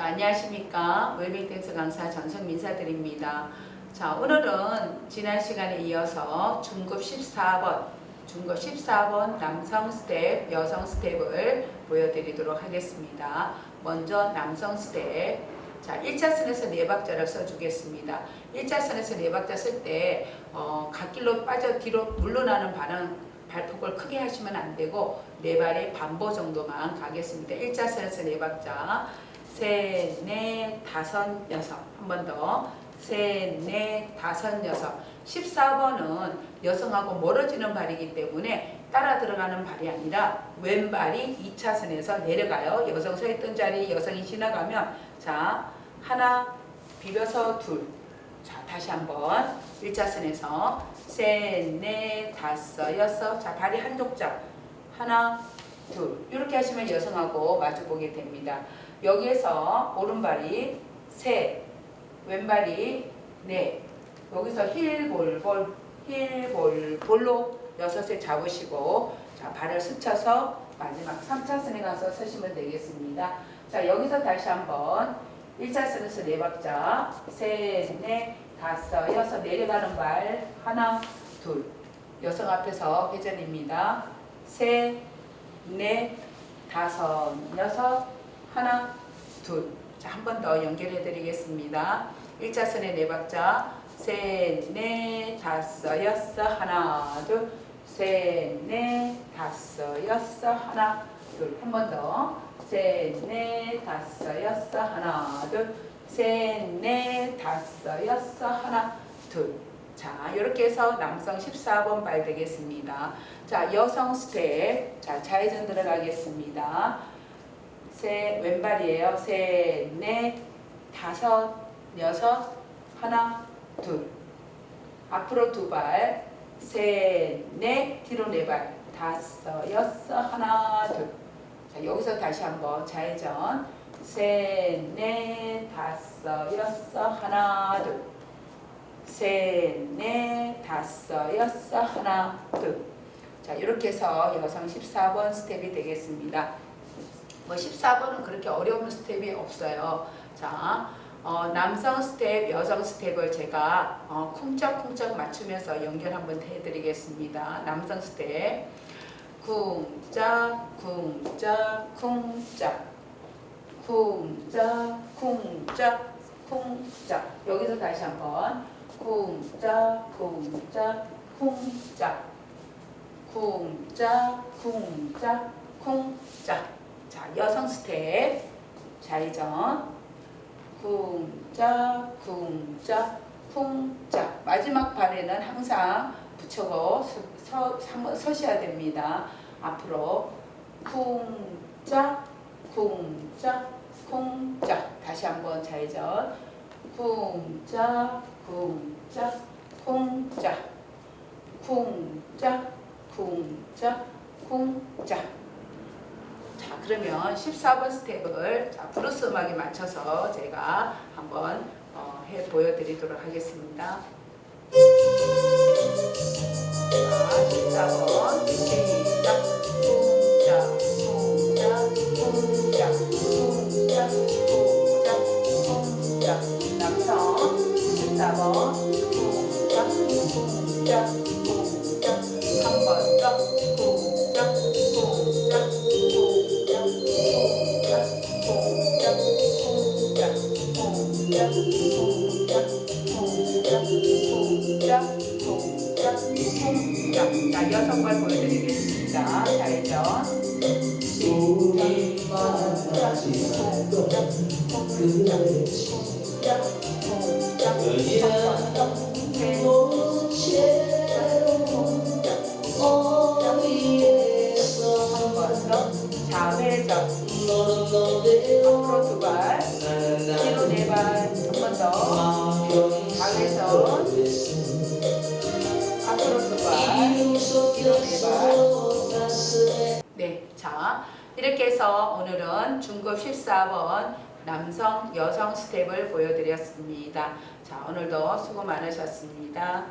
자, 안녕하십니까. 웰빙 댄스 강사 전성민 사드립니다. 자, 오늘은 지난 시간에 이어서 중급 14번, 중급 14번 남성 스텝, 여성 스텝을 보여드리도록 하겠습니다. 먼저 남성 스텝. 자, 1차선에서 네 박자를 써주겠습니다. 1차선에서 네 박자 쓸 때, 어, 갓길로 빠져 뒤로 물러나는 반응, 발폭을 크게 하시면 안 되고, 네 발의 반보 정도만 가겠습니다. 1차선에서 네 박자. 셋, 넷, 다섯, 여섯. 한 번 더. 셋, 넷, 다섯, 여섯. 14번은 여성하고 멀어지는 발이기 때문에 따라 들어가는 발이 아니라 왼발이 2차선에서 내려가요. 여성 서 있던 자리 여성이 지나가면 자, 하나 비벼서 둘. 자, 다시 한번 1차선에서 셋, 넷, 다섯, 여섯. 자, 발이 한 동작. 하나, 둘. 이렇게 하시면 여성하고 마주 보게 됩니다. 여기에서 오른발이 셋, 왼발이 넷. 여기서 힐 볼 볼, 힐 볼 볼로 여섯에 잡으시고 자 발을 스쳐서 마지막 3차선에 가서 서시면 되겠습니다. 자 여기서 다시 한번 1차선에서 네 박자 셋, 넷, 다섯, 여섯 내려가는 발 하나, 둘 여성 앞에서 회전입니다. 셋, 넷, 다섯, 여섯 하나, 둘. 자, 한 번 더 연결해 드리겠습니다. 1차선에 네 박자. 셋, 넷, 다섯, 여섯, 하나, 둘. 셋, 넷, 다섯, 여섯, 하나, 둘. 한 번 더. 셋, 넷, 다섯, 여섯, 하나, 둘. 셋, 넷, 다섯, 여섯, 하나, 둘. 자, 이렇게 해서 남성 14번 발 되겠습니다. 자, 여성 스텝. 자, 좌회전 들어가겠습니다. 셋, 왼발이에요. 셋, 넷, 다섯, 여섯, 하나, 둘. 앞으로 두 발. 셋, 넷, 뒤로 네 발. 다섯, 여섯, 하나, 둘. 자, 여기서 다시 한번 좌회전. 셋, 넷, 다섯, 여섯, 하나, 둘. 셋, 넷, 다섯, 여섯, 하나, 둘. 자, 이렇게 해서 여성 14번 스텝이 되겠습니다. 뭐 14번은 그렇게 어려운 스텝이 없어요. 자, 어, 남성 스텝, 여성 스텝을 제가 어, 쿵짝쿵짝 맞추면서 연결 한번 해드리겠습니다. 남성 스텝. 쿵짝, 쿵짝, 쿵짝. 쿵짝, 쿵짝, 쿵짝. 여기서 다시 한번. 쿵짝, 쿵짝, 쿵짝. 쿵짝, 쿵짝, 쿵짝. 자, 여성 스텝. 좌회전. 쿵짝, 쿵짝, 쿵짝. 마지막 발에는 항상 붙여고 서, 서, 서셔야 됩니다. 앞으로 쿵짝, 쿵짝, 쿵짝. 다시 한번 좌회전. 쿵짝, 쿵짝, 쿵짝. 쿵짝, 쿵짝, 쿵짝. 자, 그러면 14번 스텝을 자, 브루스 음악에 맞춰서 제가 한번 어, 해 보여드리도록 하겠습니다. 자, 14번 시작. 쿵짝, 쿵짝, 쿵짝, 쿵짝, 쿵짝, 쿵짝. 남성 14번 쿵짝, 쿵짝, 쿵짝. 한번 더. 자, 여섯 번 보여드리겠습니다. 잘했죠? 앞으로 두 발, 뒤로 네 발, 한 번 더. 좌회전 네, 자 이렇게 해서 오늘은 중급 14번 남성, 여성 스텝을 보여드렸습니다. 자 오늘도 수고 많으셨습니다.